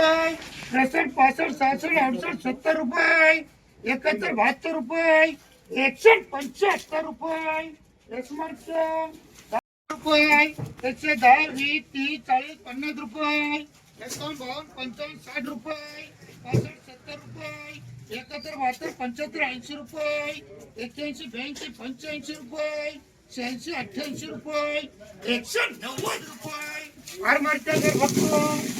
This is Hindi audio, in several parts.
त्रेसष्ट पासष्ट सहासष्ट अडुसष्ट सत्तर रुपये. एकाहत्तर बहात्तर रुपये. एकसष्ट पंच्याहत्तर रुपये. एसमार्टचे रुपये. एकशे दहा वीस तीस चाळीस पन्नास रुपये. एकावन्न बावन्न पंचावन्न साठ रुपये. पासष्ट सत्तर रुपये. एकाहत्तर बहात्तर पंच्याहत्तर ऐंशी रुपये. एक्क्याऐंशी ब्याऐंशी पंच्याऐंशी रुपये. शहाऐंशी अठ्ठ्याऐंशी रुपये. एकशे नव्वद रुपये. फार मारत्या घर बघतो.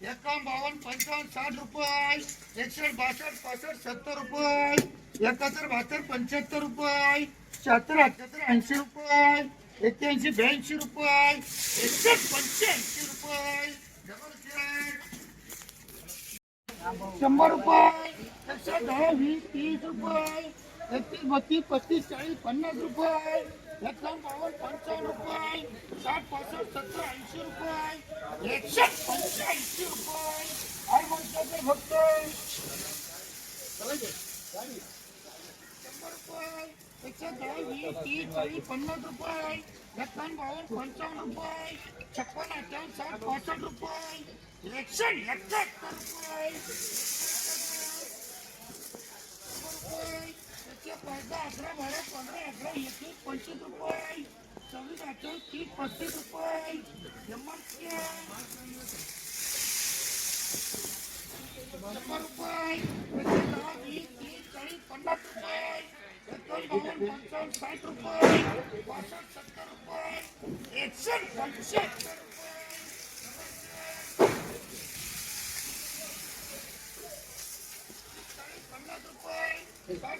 एकावन्न बावन्न पंचावन्न साठ रुपये. एकसष्ट बासष्ट पासष्ट सत्तर रुपये. एकाहत्तर बहात्तर पंच्याहत्तर रुपये. शहात्तर अठ्याहत्तर ऐंशी रुपये. एक्क्याऐंशी ब्याऐंशी रुपये. एकसष्ट पंच्याऐंशी रुपये. डबल शंभर रुपये. एकशे दहा वीस तीस रुपये. एकतीस बत्तीस पस्तीस चाळीस पन्नास रुपये. એકસો બાવન પંચાવન રૂપિયા, સાત પાસઠ સત્તર એંશી રૂપિયા એકસો પંચા એંશી રૂપિયા. આ પંચાસી ફક્ત એકસો દસ, વીસ, ત્રીસ, ચાલીસ પન્નાસ રૂપિયા. એકસો બાવન પંચાવન રૂપિયા, છપ્પન અઠાવન સાત, પાસઠ રૂપિયા. એકસો એકાત્તર રૂપિયા. पंधरा अकरा बारा पंधरा अकरा एकवीस पंचवीस रुपये सव्वीस अठ्ठावीस तीस पस्तीस रुपये शंभर रुपये वीस तीस चाळीस पन्नास रुपये एकावन्न बावन्न पंचावन्न साठ रुपये पासष्ट सत्तर रुपये एकशे पंच्याहत्तर रुपये पन्नास रुपये साठ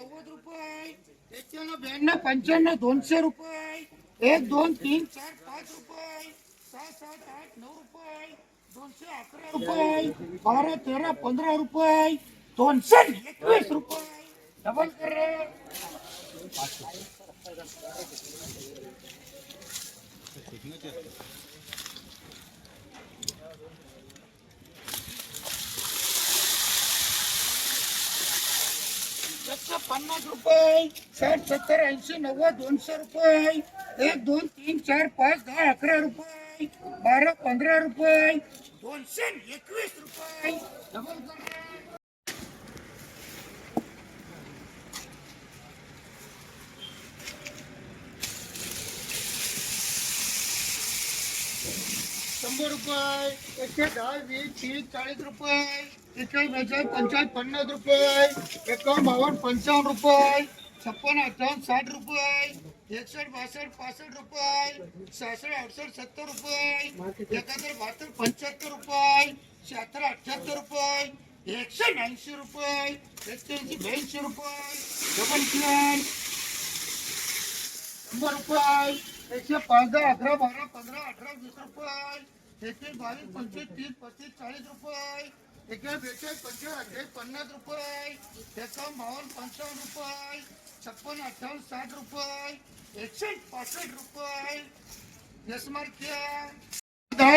नव्वद रुपये एक्क्याण्णव ब्याण्णव, पंच्याण्णव, दोनशे रुपये, एक, दोन, तीन, चार, पाच रुपये, सहा, सात, आठ, नऊ रुपये, दोनशे अकरा रुपये, बारा, तेरा, पंधरा रुपये, दोनशे एकवीस रुपये. डबल कर. रे एकशे साठ सत्तर, ऐंशी, नव्वद एक, दोन, तीन, चार, पाच, दहा, अकरा रुपये, बारा रुपये, एकशे दहा वीस, तीस, चाळीस रुपये. एकशे बेचाळीस पंचाळीस पन्नास रुपये एकावन्न बावन्न पंचावन्न रुपये छप्पन अठ्ठावन्न साठ रुपये एकसष्ट बासष्ट पासष्ट रुपये सहासष्ट अडुसष्ट सत्तर रुपये एकाहत्तर बहात्तर पंच्याहत्तर रुपये शहात्तर अठ्ठ्याहत्तर रुपये एकशे ऐंशी रुपये एक्क्याऐंशी ब्याऐंशी रुपये डबल प्लॅन शंभर रुपये एकशे पाच दहा अकरा बारा पंधरा अठरा वीस रुपये एकवीस बावीस पंचवीस तीस पस्तीस चाळीस रुपये बेचाळीस पंचवीस अठ्ठावीस, पन्नास रुपये. एकावन्न, बावन्न, पंचावन्न रुपये. छप्पन, अठ्ठावन्न, साठ रुपये. एकशे पासष्ट रुपये.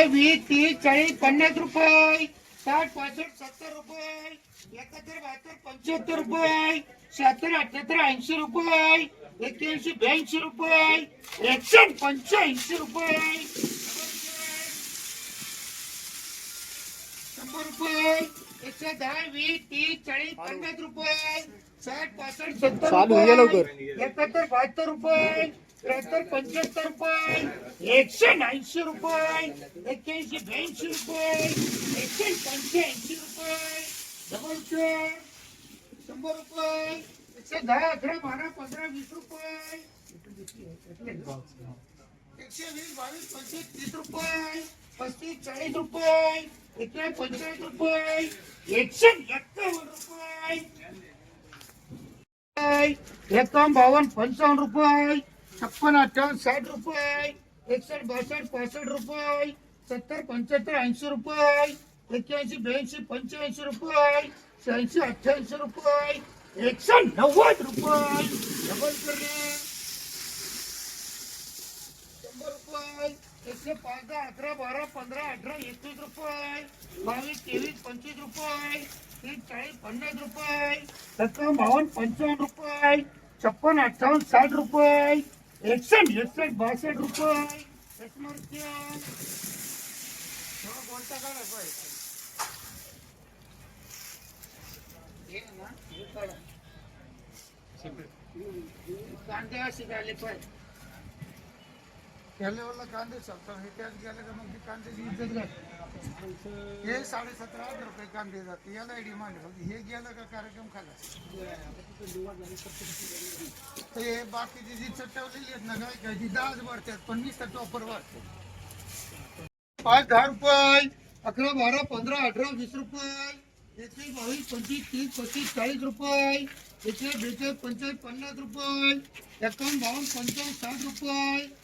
वीस, तीस, चाळीस, पन्नास रुपये. साठ, पासष्ट, सत्तर रुपये. एकाहत्तर, बहात्तर, पंच्याहत्तर रुपये. शहात्तर, अठ्याहत्तर, ऐंशी रुपये. एक्क्याऐंशी, ब्याऐंशी रुपये. एकशे पंच्याऐंशी रुपये. शंभर रुपये एकशे दहा वीस तीस चाळीस पन्नास रुपये साठ पासष्ट सत्तर रुपये एकाहत्तर बहात्तर रुपये त्र्याहत्तर पंच्याहत्तर रुपये एकशे ऐंशी रुपये एक्क्याऐंशी ब्याऐंशी रुपये एकशे पंच्याऐंशी रुपये डबल चार शंभर रुपये एकशे दहा अकरा बारा पंधरा वीस रुपये एकशे वीस बावीस पंचवीस तीस रुपये पस्तीस चाळीस रुपये एकशे पंचेचाळीस रुपये छप्पन अठ्ठावन्न साठ रुपये एकसष्ट बासष्ट पासष्ट रुपये सत्तर पंच्याहत्तर ऐंशी रुपये एक्क्याऐंशी ब्याऐंशी पंच्याऐंशी रुपये शहाऐंशी अठ्ठ्याऐंशी रुपये एकशे नव्वद रुपये डबल करणे एकशे पाच दहा अकरा बारा पंधरा अठरा एकवीस रुपये. बावीस तेवीस पंचवीस रुपये. तीस चाळीस पन्नास रुपये. सत्तर बावन्न पंचावन्न रुपये. छप्पन अठ्ठावन्न साठ रुपये. एकसष्ट एकसष्ट बासष्ट रुपये. एकमार्क्य बोलता काढा. झाले पाहिजे. त्या लेवलला कांदे चालतात. हे त्यात गेलं का मग ती कांद्याची इज्जत घाल हे साडेसतरा हजार रुपये कांदे जाते. याला डिमांड होती हे गेलं का कार्यक्रम खाला तर हे बाकीची जी चटवलेली आहेत ना काय काय ती दहाच वाढतात पण नुसतं टॉपर वाढते पाच दहा रुपये. अकरा बारा पंधरा अठरा वीस रुपये. एकवीस बावीस पंचवीस तीस पस्तीस चाळीस रुपये. एकशे बेचाळीस पंचेचाळीस पन्नास रुपये. एकावन्न बावन्न पंचावन्न साठ रुपये.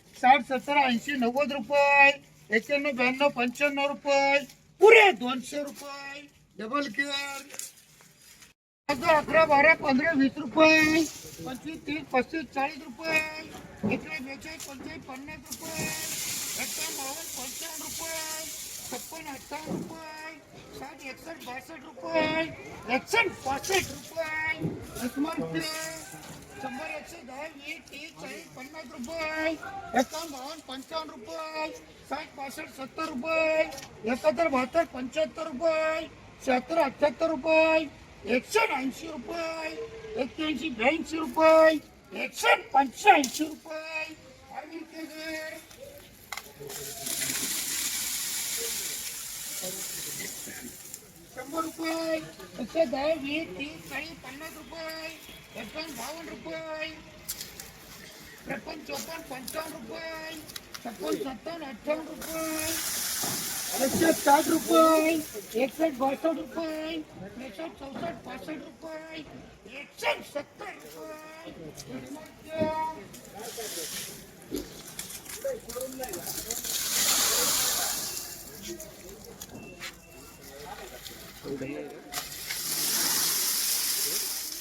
साठ, सत्तर, ऐंशी, नव्वद रुपये एक्क्याण्णव ब्याण्णव, पंच्याण्णव रुपये, पुरे दोनशे रुपये. डबल केअर अकरा अकरा, बारा, पंधरा, वीस रुपये. पंचवीस, तीस, पस्तीस, चाळीस रुपये. एकशे बेचाळीस रुपये. एकावन्न बावन्न रुपये. छप्पन, अठ्ठावन्न रुपये. साठ, एकसष्ट, बासष्ट रुपये. एकसष्ट, पासष्ट रुपये. शंभर एकशे दहा वीस तीस चाळीस पन्नास रुपये. एकावन्न बावन्न पंचावन्न रुपये. साठ पासष्ट सत्तर रुपये. एकाहत्तर बहात्तर पंच्याहत्तर रुपये. शहात्तर अठ्ठ्याहत्तर रुपये. एकशे ऐंशी रुपये. एक्क्याऐंशी ब्याऐंशी रुपये. एकशे पंच्याऐंशी रुपये. शंभर रुपये. एकशे दहा वीस तीस, चाळीस, पन्नास रुपये. एकावन्न, बावन्न रुपये. त्रेपन्न चौपन्न, पंचावन्न रुपये. छप्पन, सत्तावन्न, अठ्ठावन्न रुपये. एकशे साठ रुपये. एकसष्ट बासष्ट रुपये. त्रेसष्ट, चौसष्ट, पासष्ट रुपये. एकशे सत्तर रुपये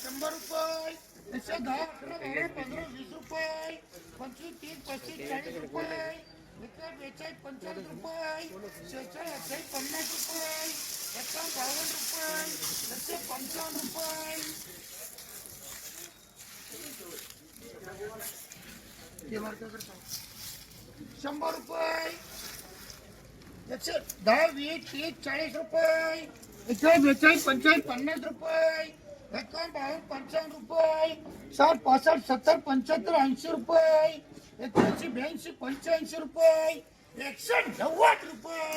शंभर रुपये एकशे दहा अकरा बारा पंधरा वीस रुपये पंचवीस तीस पस्तीस चाळीस रुपये एकशे बेचाळीस पंचाळीस रुपये शेहेचाळीस अठ्ठावीस पन्नास रुपये एकावन्न बावन्न रुपये एकशे पंचावन्न रुपये. शंभर रुपये एकशे दहा वीस तीस चाळीस रुपये एकशे बेचाळीस पंचाळीस पन्नास रुपये एकावन्न बावन्न पंचावन्न रुपये साठ पासष्ट सत्तर पंच्याहत्तर ऐंशी रुपये एक्क्याऐंशी ब्याऐंशी पंच्याऐंशी रुपये एकशे नव्वद रुपये.